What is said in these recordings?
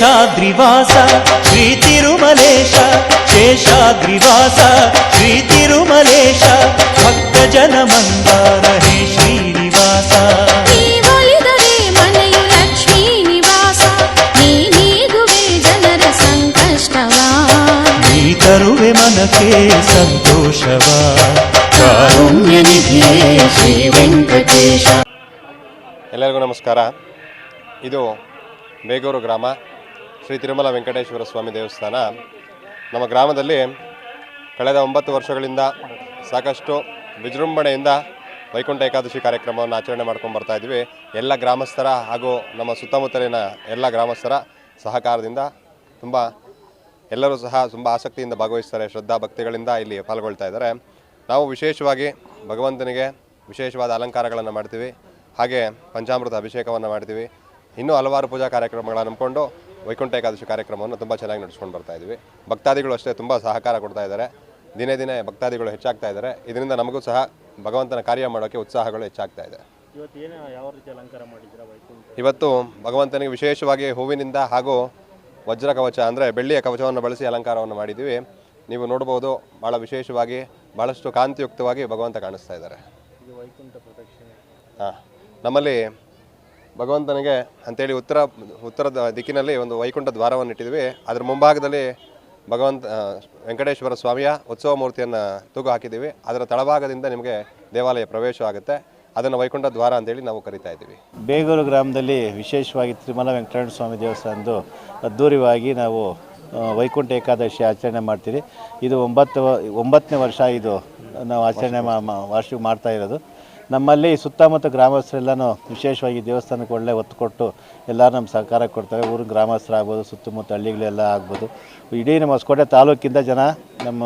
ಶೇಷಾದ್ರಿವಾಸ ಶ್ರೀ ತಿರುಮಲೇಶ ಶೇಷಾದ್ರಿವಾಸ ಶ್ರೀ ತಿರುಮಲೇಶ ಭಕ್ತ ಜನ ಮಂದಾರ ಹೇ ಶ್ರೀನಿವಾಸ. ತರುವೆ ಮನಕ್ಕೆ ಸಂತೋಷವ? ಕಾರುಣ್ಯ ನಿಧಿಯೇ ಶ್ರೀ ವೆಂಕಟೇಶ. ಎಲ್ಲರಿಗೂ ನಮಸ್ಕಾರ. ಇದು ಬೇಗೂರು ಗ್ರಾಮ. ಶ್ರೀ ತಿರುಮಲ ವೆಂಕಟೇಶ್ವರ ಸ್ವಾಮಿ ದೇವಸ್ಥಾನ. ನಮ್ಮ ಗ್ರಾಮದಲ್ಲಿ ಕಳೆದ ಒಂಬತ್ತು ವರ್ಷಗಳಿಂದ ಸಾಕಷ್ಟು ವಿಜೃಂಭಣೆಯಿಂದ ವೈಕುಂಠ ಏಕಾದಶಿ ಕಾರ್ಯಕ್ರಮವನ್ನು ಆಚರಣೆ ಮಾಡ್ಕೊಂಡು ಬರ್ತಾ ಇದ್ವಿ. ಎಲ್ಲ ಗ್ರಾಮಸ್ಥರ ಹಾಗೂ ನಮ್ಮ ಸುತ್ತಮುತ್ತಲಿನ ಎಲ್ಲ ಗ್ರಾಮಸ್ಥರ ಸಹಕಾರದಿಂದ ತುಂಬ ಎಲ್ಲರೂ ಸಹ ತುಂಬ ಆಸಕ್ತಿಯಿಂದ ಭಾಗವಹಿಸ್ತಾರೆ, ಶ್ರದ್ಧಾ ಭಕ್ತಿಗಳಿಂದ ಇಲ್ಲಿ ಪಾಲ್ಗೊಳ್ತಾ ಇದ್ದಾರೆ. ನಾವು ವಿಶೇಷವಾಗಿ ಭಗವಂತನಿಗೆ ವಿಶೇಷವಾದ ಅಲಂಕಾರಗಳನ್ನು ಮಾಡ್ತೀವಿ. ಹಾಗೆ ಪಂಚಾಮೃತ ಅಭಿಷೇಕವನ್ನು ಮಾಡ್ತೀವಿ. ಇನ್ನೂ ಹಲವಾರು ಪೂಜಾ ಕಾರ್ಯಕ್ರಮಗಳನ್ನು ನಂಬಿಕೊಂಡು ವೈಕುಂಠ ಏಕಾದಶಿ ಕಾರ್ಯಕ್ರಮವನ್ನು ತುಂಬ ಚೆನ್ನಾಗಿ ನಡೆಸ್ಕೊಂಡು ಬರ್ತಾ ಇದ್ದೀವಿ ಭಕ್ತಾದಿಗಳು ಅಷ್ಟೇ ತುಂಬ ಸಹಕಾರ ಕೊಡ್ತಾ ಇದ್ದಾರೆ. ದಿನೇ ದಿನೇ ಭಕ್ತಾದಿಗಳು ಹೆಚ್ಚಾಗ್ತಾ ಇದ್ದಾರೆ. ಇದರಿಂದ ನಮಗೂ ಸಹ ಭಗವಂತನ ಕಾರ್ಯ ಮಾಡೋಕ್ಕೆ ಉತ್ಸಾಹಗಳು ಹೆಚ್ಚಾಗ್ತಾ ಇದೆ. ಇವತ್ತು ಭಗವಂತನಿಗೆ ವಿಶೇಷವಾಗಿ ಹೂವಿನಿಂದ ಹಾಗೂ ವಜ್ರ ಕವಚ ಅಂದರೆ ಬೆಳ್ಳಿಯ ಕವಚವನ್ನು ಬಳಸಿ ಅಲಂಕಾರವನ್ನು ಮಾಡಿದ್ದೀವಿ. ನೀವು ನೋಡ್ಬೋದು ಭಾಳ ವಿಶೇಷವಾಗಿ ಭಾಳಷ್ಟು ಕಾಂತಿಯುಕ್ತವಾಗಿ ಭಗವಂತ ಕಾಣಿಸ್ತಾ ಇದ್ದಾರೆ. ಹಾಂ ನಮ್ಮಲ್ಲಿ ಭಗವಂತನಿಗೆ ಅಂತೇಳಿ ಉತ್ತರ, ಉತ್ತರದ ದಿಕ್ಕಿನಲ್ಲಿ ಒಂದು ವೈಕುಂಠ ದ್ವಾರವನ್ನು ಇಟ್ಟಿದ್ವಿ. ಅದರ ಮುಂಭಾಗದಲ್ಲಿ ಭಗವಂತ ವೆಂಕಟೇಶ್ವರ ಸ್ವಾಮಿಯ ಉತ್ಸವ ಮೂರ್ತಿಯನ್ನು ತೂಗು ಹಾಕಿದ್ದೀವಿ. ಅದರ ತಳಭಾಗದಿಂದ ನಿಮಗೆ ದೇವಾಲಯ ಪ್ರವೇಶ ಆಗುತ್ತೆ. ಅದನ್ನು ವೈಕುಂಠ ದ್ವಾರ ಅಂತೇಳಿ ನಾವು ಕರಿತಾ ಇದ್ದೀವಿ. ಬೇಗೂರು ಗ್ರಾಮದಲ್ಲಿ ವಿಶೇಷವಾಗಿ ತಿರುಮಲ ವೆಂಕಟರಮಣ ಸ್ವಾಮಿ ದೇವಸ್ಥಾನದ್ದು ಅದ್ಧೂರಿವಾಗಿ ನಾವು ವೈಕುಂಠ ಏಕಾದಶಿ ಆಚರಣೆ ಮಾಡ್ತೀವಿ. ಇದು ಒಂಬತ್ತು ಒಂಬತ್ತನೇ ವರ್ಷ ಇದು ನಾವು ಆಚರಣೆ ವಾರ್ಷಿಕ ಮಾಡ್ತಾ ಇರೋದು. ನಮ್ಮಲ್ಲಿ ಸುತ್ತಮುತ್ತ ಗ್ರಾಮಸ್ಥರೆಲ್ಲನೂ ವಿಶೇಷವಾಗಿ ದೇವಸ್ಥಾನಕ್ಕೆ ಒಳ್ಳೆ ಒತ್ತು ಕೊಟ್ಟು ಎಲ್ಲ ನಮ್ಮ ಸಹಕಾರ ಕೊಡ್ತಾರೆ. ಊರಿನ ಗ್ರಾಮಸ್ಥರಾಗ್ಬೋದು ಸುತ್ತಮುತ್ತ ಹಳ್ಳಿಗಳೆಲ್ಲ ಆಗ್ಬೋದು. ಇಡೀ ನಮ್ಮ ಹೊಸಕೋಟೆ ತಾಲೂಕಿಂದ ಜನ ನಮ್ಮ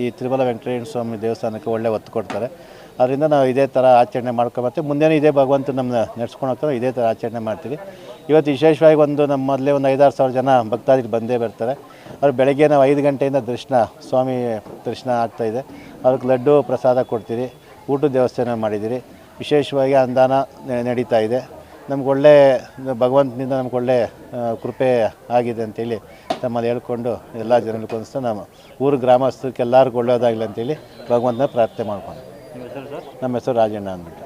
ಈ ತಿರುಮಲ ವೆಂಕಟೇಶ್ವರ ಸ್ವಾಮಿ ದೇವಸ್ಥಾನಕ್ಕೆ ಒಳ್ಳೆ ಒತ್ತು ಕೊಡ್ತಾರೆ. ಅದರಿಂದ ನಾವು ಇದೇ ಥರ ಆಚರಣೆ ಮಾಡ್ಕೊಂಬತ್ತೆ ಮುಂದೆನೂ ಇದೇ ಭಗವಂತ ನಮ್ಮನ್ನ ನಡ್ಸ್ಕೊಂಡು ಹೋಗ್ತಾರೆ. ಇದೇ ಥರ ಆಚರಣೆ ಮಾಡ್ತೀವಿ. ಇವತ್ತು ವಿಶೇಷವಾಗಿ ಒಂದು ನಮ್ಮ ಮೊದಲೇ ಒಂದು ಐದಾರು ಸಾವಿರ ಜನ ಭಕ್ತಾದಿಗಳು ಬಂದೇ ಬರ್ತಾರೆ. ಅವ್ರು ಬೆಳಗ್ಗೆ ನಾವು ಐದು ಗಂಟೆಯಿಂದ ದರ್ಶನ ಸ್ವಾಮಿ ದರ್ಶನ ಆಗ್ತಾಯಿದೆ ಅವ್ರಿಗೆ ಲಡ್ಡು ಪ್ರಸಾದ ಕೊಡ್ತೀರಿ ಊಟದ ವ್ಯವಸ್ಥೆನ ಮಾಡಿದ್ದೀರಿ. ವಿಶೇಷವಾಗಿ ಅನುದಾನ ನಡೀತಾ ಇದೆ. ನಮ್ಗೆ ಒಳ್ಳೆ ಭಗವಂತನಿಂದ ನಮ್ಗೆ ಒಳ್ಳೆ ಕೃಪೆ ಆಗಿದೆ ಅಂತೇಳಿ ತಮ್ಮಲ್ಲಿ ಹೇಳ್ಕೊಂಡು ಎಲ್ಲ ಜನರಿಗೋಸ್ಕರ ನಮ್ಮ ಊರು ಗ್ರಾಮಸ್ಥರಿಗೆ ಎಲ್ಲರಿಗೂ ಒಳ್ಳೆಯದಾಗಲಿ ಅಂತೇಳಿ ಭಗವಂತನ ಪ್ರಾರ್ಥನೆ ಮಾಡ್ಕೊಂಡು. ನಮ್ಮ ಹೆಸರು ರಾಜಣ್ಣ ಅಂದ್ಬಿಟ್ಟು.